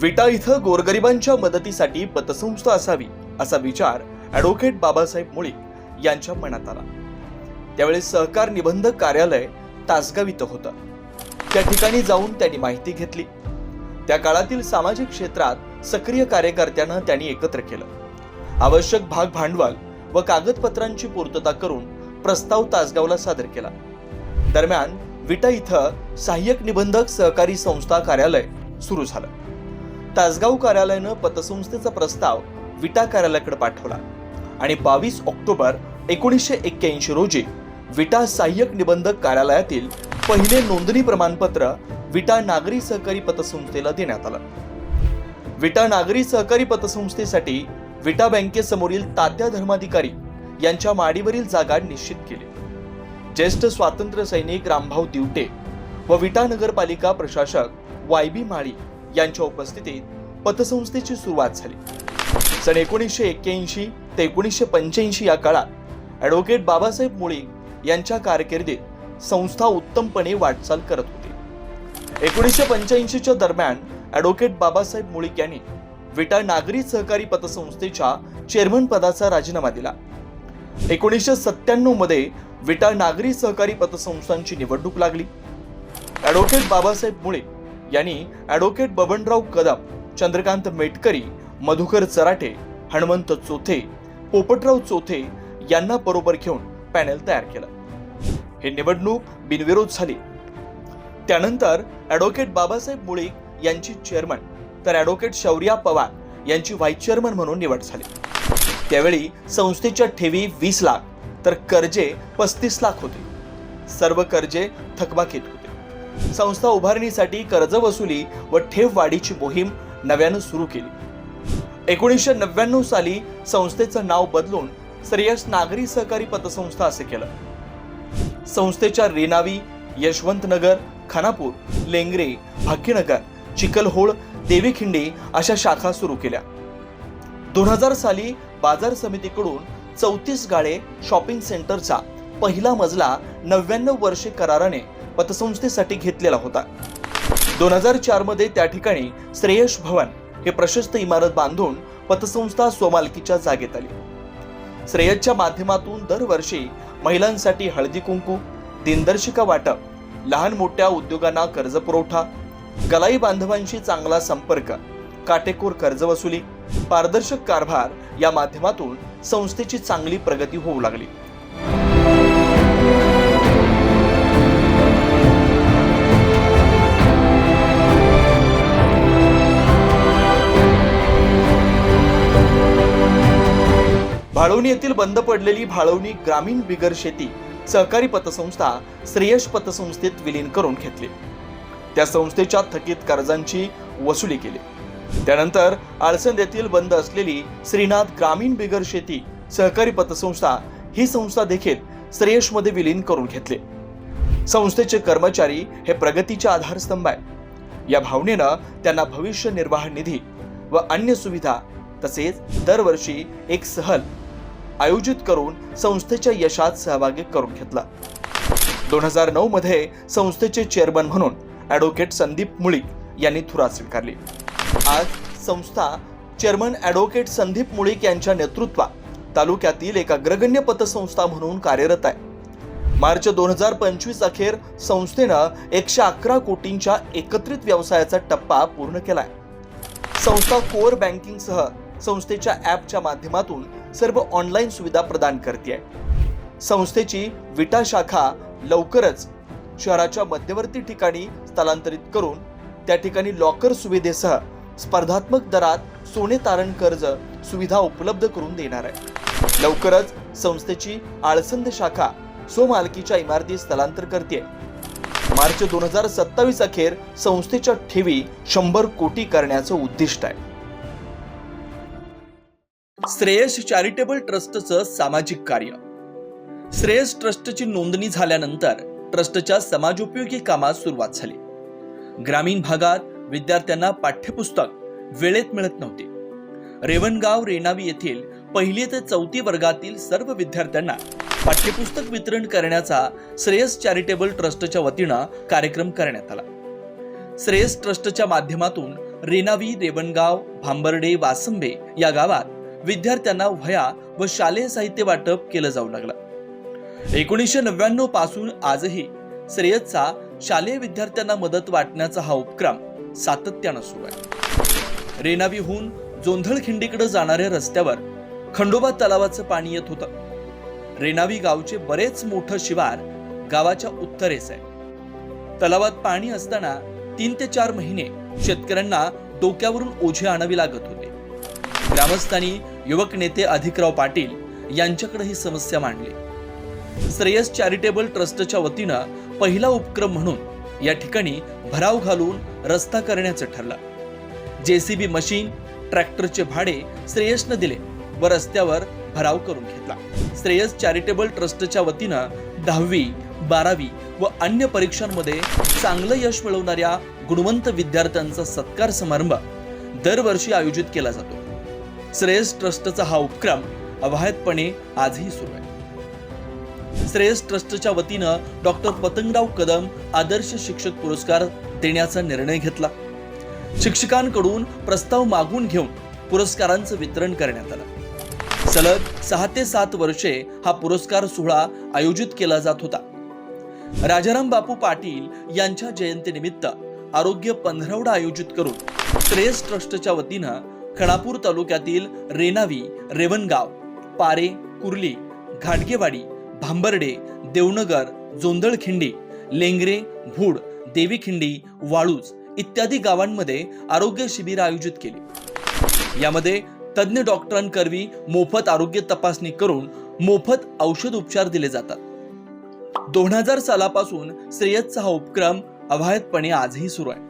विटा इथं गोरगरिबांच्या मदतीसाठी पतसंस्था असावी असा विचार ॲडव्होकेट बाबासाहेब मुळीक यांच्या मनात आला. त्यावेळी सहकार निबंधक कार्यालय तासगाव इथं होतं. त्या ठिकाणी जाऊन त्यांनी माहिती घेतली. त्या काळातील सामाजिक क्षेत्रात सक्रिय कार्यकर्त्यांना त्यांनी एकत्र केलं. आवश्यक भाग भांडवल व कागदपत्रांची पूर्तता करून प्रस्ताव तासगावला सादर केला. दरम्यान विटा इथं सहाय्यक निबंधक सहकारी संस्था कार्यालय सुरू झालं. तासगाव कार्यालयानं पतसंस्थेचा प्रस्ताव विटा कार्यालयाकडे पाठवला. आणि बावीस ऑक्टोबर एकोणीसशे एक्क्याऐंशी रोजी विटा सहाय्यक निबंधक कार्यालयातील पहिले नोंदणी प्रमाणपत्र विटा नागरी सहकारी पतसंस्थेला देण्यात आलं. विटा नागरी सहकारी पतसंस्थेसाठी विटा बँकेसमोरील तात्या धर्माधिकारी यांच्या माडीवरील जागा निश्चित केली. ज्येष्ठ स्वातंत्र्य सैनिक रामभाऊ दिवटे व विटा नगरपालिका प्रशासक वाय बी माळी यांच्या उपस्थितीत पतसंस्थेची सुरुवात झाली. सन एकोणीसशे एक्क्याऐंशी ते एकोणीसशे पंच्याऐंशी या काळात ॲडव्होकेट बाबासाहेब मुळीक यांच्या कारकिर्दीत संस्था उत्तमपणे वाटचाल करत होती. एकोणीसशे पंच्याऐंशीच्या दरम्यान ॲडव्होकेट बाबासाहेब मुळीक यांनी विटा नागरी सहकारी पतसंस्थेच्या चेअरमन पदाचा राजीनामा दिला. एकोणीसशे सत्त्याण्णवमध्ये विटा नागरी सहकारी पतसंस्थांची निवडणूक लागली. ॲडव्होकेट बाबासाहेब मुळे यांनी ॲडव्होकेट बबनराव कदम चंद्रकांत मेटकरी मधुकर चराटे हनुमंत चोथे पोपटराव चोथे यांना बरोबर घेऊन पॅनेल तयार केलं. ही निवडणूक बिनविरोध झाली. त्यानंतर ॲडव्होकेट बाबासाहेब मुळीक यांची चेअरमन तर ॲडव्होकेट शौर्या पवार यांची व्हाईस चेअरमन म्हणून निवड झाली. त्यावेळी संस्थेच्या ठेवी वीस लाख तर कर्जे पस्तीस लाख होते. सर्व कर्जे थकबाकीत होते. संस्था उभारणीसाठी कर्ज वसुली व ठेव वाढीची मोहीम नव्यानं सुरू केली. एकोणीसशे नव्याण्णव साली संस्थेचं नाव बदलून श्रेयस नागरी सहकारी पतसंस्था असे केलं. संस्थेच्या रेनावी यशवंतनगर खानापूर लेंगरे भाग्यनगर चिखलहोळ देवीखिंडी अशा शाखा सुरू केल्या. दोन हजार साली बाजार समितीकडून चौतीस गाळे शॉपिंग सेंटरचा पहिला मजला नव्याण्णव वर्षे कराराने पतसंस्थेसाठी घेतलेला होता. दोन हजार चारमध्ये त्या ठिकाणी श्रेयश भवन हे प्रशस्त इमारत बांधून पतसंस्था स्वमालकीच्या जागेत आली. श्रेयसच्या माध्यमातून दरवर्षी महिलांसाठी हळदी कुंकू दिनदर्शिका वाटप लहान मोठ्या उद्योगांना कर्ज पुरवठा गलाई बांधवांशी चांगला संपर्क काटेकोर कर्ज वसुली पारदर्शक कारभार या माध्यमातून संस्थेची चांगली प्रगती होऊ लागली. भाळवणी येथील बंद पडलेली भाळवणी ग्रामीण बिगर शेती सहकारी पतसंस्था श्रेयश पतसंस्थेत विलीन करून घेतली. त्या संस्थेच्या थकीत कर्जांची वसुली केली. त्यानंतर आळसंद येथील बंद असलेली श्रीनाथ ग्रामीण बिगर शेती सहकारी पतसंस्था ही संस्था देखील श्रेयशमध्ये विलीन करून घेतली. संस्थेचे कर्मचारी हे प्रगतीचे आधारस्तंभ आहे या भावनेनं त्यांना भविष्य निर्वाह निधी व अन्य सुविधा तसेच दरवर्षी एक सहल आयोजित करून संस्थेच्या यशात सहभागी करून घेतला. दोन हजार नऊ मध्ये संस्थेचे चेअरमन म्हणून ॲडव्होकेट संदीप मुळीक यांनी थुरा स्वीकारली. आज संस्था चेअरमन ॲडव्होकेट संदीप मुळीक यांच्या नेतृत्वात तालुक्यातील एक अग्रगण्य पतसंस्था म्हणून कार्यरत आहे. मार्च दोन हजार पंचवीस अखेर संस्थेनं एकशे अकरा कोटींच्या एकत्रित व्यवसायाचा टप्पा पूर्ण केलाय. संस्था कोअर बँकिंगसह संस्थेच्या ॲपच्या माध्यमातून सर्व ऑनलाईन सुविधा प्रदान करते संस्थेची विटा शाखा लवकरच शहराच्या मध्यवर्ती ठिकाणी स्थलांतरित करून त्या ठिकाणी लॉकर सुविधेसह स्पर्धात्मक दरात सोने तारण कर्ज सुविधा उपलब्ध करून देणार आहे. लवकरच संस्थेची आळसंद शाखा स्वमालकीच्या इमारतीत स्थलांतर करते मार्च दोन हजार सत्तावीस अखेर संस्थेच्या ठेवी शंभर कोटी करण्याचं उद्दिष्ट आहे. श्रेयस चॅरिटेबल ट्रस्टचं सामाजिक कार्य. श्रेयस ट्रस्टची नोंदणी झाल्यानंतर ट्रस्टच्या समाजोपयोगी कामात सुरुवात झाली. ग्रामीण भागात विद्यार्थ्यांना पाठ्यपुस्तक वेळेत मिळत नव्हते. रेवणगाव रेणावी येथील पहिली ते चौथी वर्गातील सर्व विद्यार्थ्यांना पाठ्यपुस्तक वितरण करण्याचा श्रेयस चॅरिटेबल ट्रस्टच्या वतीनं कार्यक्रम करण्यात आला. श्रेयस ट्रस्टच्या माध्यमातून रेणावी रेवणगाव भांबर्डे वासंबे या गावात विद्यार्थ्यांना वह्या व शालेय साहित्य वाटप केलं जाऊ लागलं. एकोणीसशे नव्याण्णवपासून आजही श्रेयसचा शालेय विद्यार्थ्यांना मदत वाटण्याचा हा उपक्रम सातत्यानं सुरू आहे. रेणावीहून जोंधळखिंडीकडे जाणाऱ्या रस्त्यावर खंडोबा तलावाचं पाणी येत होतं. रेणावी गावचे बरेच मोठं शिवार गावाच्या उत्तरेस आहे. तलावात पाणी असताना तीन ते चार महिने शेतकऱ्यांना डोक्यावरून ओझे आणावी लागत होते. ग्रामस्थांनी युवक नेते अधिकराव पाटील यांच्याकडे ही समस्या मांडली. श्रेयस चॅरिटेबल ट्रस्टच्या वतीनं पहिला उपक्रम म्हणून या ठिकाणी भराव घालून रस्ता करण्याचं ठरलं. जेसीबी मशीन ट्रॅक्टरचे भाडे श्रेयसनं दिले व रस्त्यावर भराव करून घेतला. श्रेयस चॅरिटेबल ट्रस्टच्या वतीनं दहावी बारावी व अन्य परीक्षांमध्ये चांगलं यश मिळवणाऱ्या गुणवंत विद्यार्थ्यांचा सत्कार समारंभ दरवर्षी आयोजित केला जातो. श्रेयस ट्रस्टचा हा उपक्रम अवाह्यतपणे आजही सुरू आहे. श्रेयस ट्रस्टच्या वतीनं डॉक्टर पतंगराव कदम आदर्श शिक्षक पुरस्कार देण्याचा निर्णय घेतला. शिक्षकांकडून प्रस्ताव मागून घेऊन पुरस्कारांचं वितरण करण्यात आलं. सलग सहा ते सात वर्षे हा पुरस्कार सोहळा आयोजित केला जात होता. राजाराम बापू पाटील यांच्या जयंतीनिमित्त आरोग्य पंधरवडा आयोजित करून श्रेयस ट्रस्टच्या वतीनं खळापूर तालुक्यातील रेणावी रेवणगाव पारे कुर्ली घाटगेवाडी भांबर्डे देवनगर जोंदळखिंडी लेंगरे भूड देवीखिंडी वाळूज इत्यादी गावांमध्ये आरोग्य शिबिर आयोजित केली. यामध्ये तज्ज्ञ डॉक्टरांकरवी मोफत आरोग्य तपासणी करून मोफत औषध उपचार दिले जातात. दोन हजार सालापासून श्रेयसचा हा उपक्रम अवाह्यतपणे आजही सुरू आहे.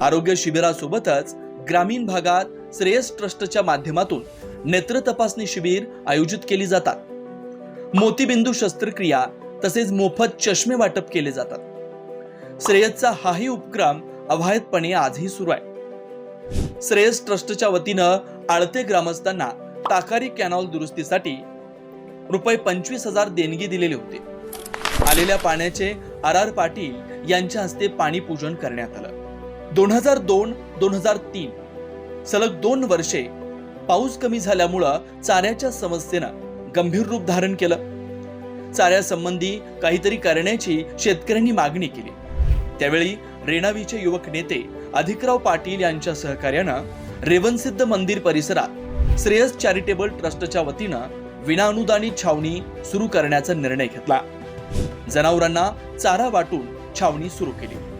आरोग्य शिबिरासोबतच ग्रामीण भागात श्रेयस ट्रस्टच्या माध्यमातून नेत्र तपासणी शिबिर आयोजित केली जातात. मोतीबिंदू शस्त्रक्रिया तसेच मोफत चष्मे वाटप केले जातात. श्रेयसचा हाही उपक्रम अवाहतपणे आजही सुरू आहे. श्रेयस ट्रस्टच्या वतीनं आळते ग्रामस्थांना ताकारी कॅनॉल दुरुस्तीसाठी रुपये पंचवीस हजार देणगी दिलेले होते. आलेल्या पाण्याचे आर आर पाटील यांच्या हस्ते पाणी पूजन करण्यात आलं. दोन हजार दोन दोन हजार तीन. सलग दोन वर्षे पाऊस कमी झाल्यामुळं चाऱ्याच्या समस्येनं गंभीर रूप धारण केलं. चाऱ्यासंबंधी काहीतरी करण्याची शेतकऱ्यांनी मागणी केली. त्यावेळी रेणावीचे युवक नेते अधिकराव पाटील यांच्या सहकार्यानं रेवनसिद्ध मंदिर परिसरात श्रेयस चॅरिटेबल ट्रस्टच्या वतीनं विनाअनुदानित छावणी सुरू करण्याचा निर्णय घेतला. जनावरांना चारा वाटून छावणी सुरू केली.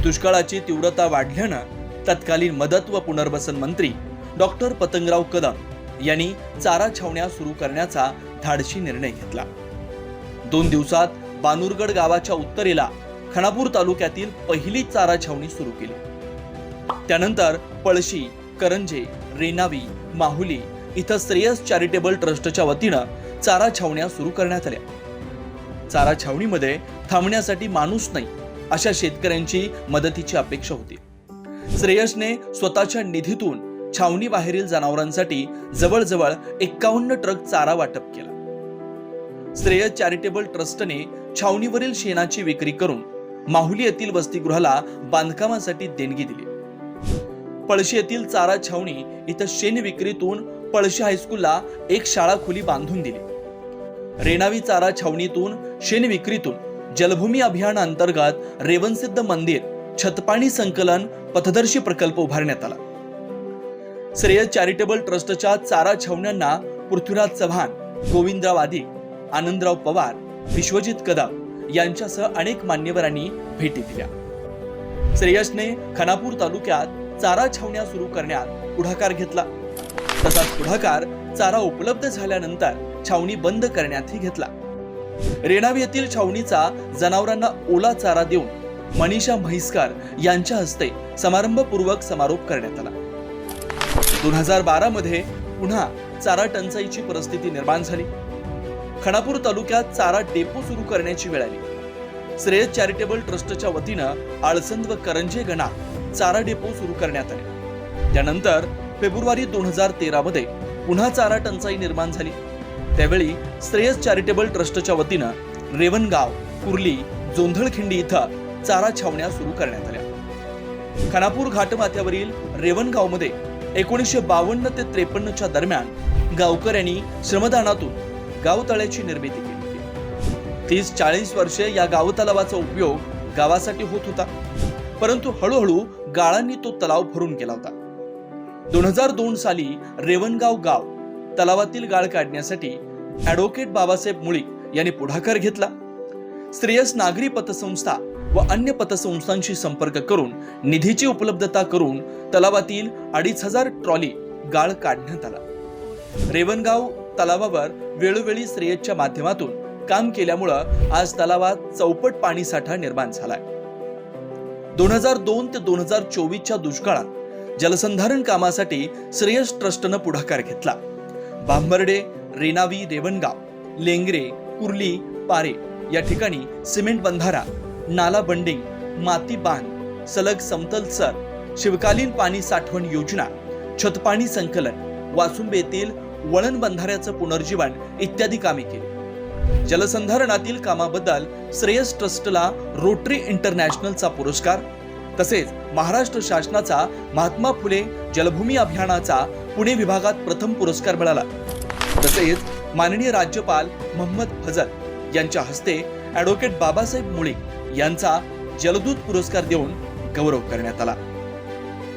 दुष्काळाची तीव्रता वाढल्यानं तत्कालीन मदत व पुनर्वसन मंत्री डॉक्टर पतंगराव कदम यांनी चारा छावण्या सुरू करण्याचा धाडशी निर्णय घेतला. दोन दिवसात बानुरगड गावाच्या उत्तरेला खणापूर तालुक्यातील पहिली चारा छावणी सुरू केली. त्यानंतर पळशी करंजे रेनावी माहुली इथं श्रेयस चॅरिटेबल ट्रस्टच्या वतीनं चारा छावण्या सुरू करण्यात आल्या. चारा छावणीमध्ये थांबण्यासाठी माणूस नाही अशा शेतकऱ्यांची मदतीची अपेक्षा होती. श्रेयसने स्वतःच्या निधीतून छावणी बाहेरील जनावरांसाठी जवळजवळ एक्कावन्न ट्रक चारा वाटप केला. श्रेयस चॅरिटेबल ट्रस्टने छावणीवरील शेणाची विक्री करून माहुली येथील वसतिगृहाला बांधकामासाठी देणगी दिली. पळशी येथील चारा छावणी इथं शेण विक्रीतून पळशी हायस्कूलला एक शाळा खोली बांधून दिली. रेणावी चारा छावणीतून शेण विक्रीतून जलभूमी अभियान अंतर्गत रेवनसिद्ध मंदिर छतपाणी संकलन पथदर्शी प्रकल्प उभारण्यात आला. श्रेयस चॅरिटेबल ट्रस्टच्या चारा छावण्यांना पृथ्वीराज चव्हाण गोविंदराव आदिक आनंदराव पवार विश्वजित कदम यांच्यासह अनेक मान्यवरांनी भेटी दिल्या. श्रेयसने खानापूर तालुक्यात चारा छावण्या सुरू करण्यात पुढाकार घेतला. तसाच पुढाकार चारा उपलब्ध झाल्यानंतर छावणी बंद करण्यातही घेतला. रेणावी येथील छावणीचा जनावरांना ओला चारा देऊन मनीषा म्हैसकार यांच्या हस्ते समारंभपूर्वक समारोप करण्यात आला. दोन हजार बारा मध्ये पुन्हा चारा टंचाईची परिस्थिती निर्माण झाली. खणापूर तालुक्यात चारा डेपो सुरू करण्याची वेळ आली. श्रेयस चॅरिटेबल ट्रस्टच्या वतीनं आळसंद व करंजे गणा चारा डेपो सुरू करण्यात आले. त्यानंतर फेब्रुवारी दोन हजार तेरा मध्ये पुन्हा चारा टंचाई निर्माण झाली. त्यावेळी श्रेयस चॅरिटेबल ट्रस्टच्या वतीनं रेवणगाव कुर्ली जोंधळखिंडी इथं चारा छावण्या सुरू करण्यात आल्या. खानापूर घाटमाथ्यावरील रेवणगावमध्ये एकोणीसशे बावन्न ते त्रेपन्नच्या दरम्यान गावकऱ्यांनी श्रमदानातून गावतळ्याची निर्मिती केली. होती तीस चाळीस वर्षे या गाव तलावाचा उपयोग गावासाठी होत होता. परंतु हळूहळू गाळांनी तो तलाव भरून गेला होता. दोन हजार दोन साली रेवणगाव गाव तलावातील गाळ काढण्यासाठी ॲडव्होकेट बाबासाहेब मुळीक यांनी पुढाकार घेतला. श्रेयस नागरी पतसंस्था व अन्य पतसंस्थांशी संपर्क करून निधीची उपलब्धता करून तलावातील अडीच हजार ट्रॉली गाळ काढण्यात आला. रेवणगाव तलावावर वेळोवेळी श्रेयसच्या माध्यमातून काम केल्यामुळं आज तलावात चौपट पाणी साठा निर्माण झालाय. दोन हजार दोन ते दोन हजार चोवीसच्या दुष्काळात जलसंधारण कामासाठी श्रेयस ट्रस्टनं पुढाकार घेतला. बांबर्डे रेनावी रेवणगाव लेंगरे कुर्ली पारे या ठिकाणी सिमेंट बंधारा नाला बंडिंग माती बांध सलग समतल सर शिवकालीन पाणी साठवण योजना छतपाणी संकलन वासुंबे येथील वळण बंधाऱ्याचं पुनर्जीवन इत्यादी कामे केली. जलसंधारणातील कामाबद्दल श्रेयस ट्रस्टला रोटरी इंटरनॅशनलचा पुरस्कार तसेच महाराष्ट्र शासनाचा महात्मा फुले जलभूमी अभियानाचा पुणे विभागात प्रथम पुरस्कार मिळाला. तसेच माननीय राज्यपाल मोहम्मद फजल यांच्या हस्ते ॲडव्होकेट बाबासाहेब मुळे यांचा जलदूत पुरस्कार देऊन गौरव करण्यात आला.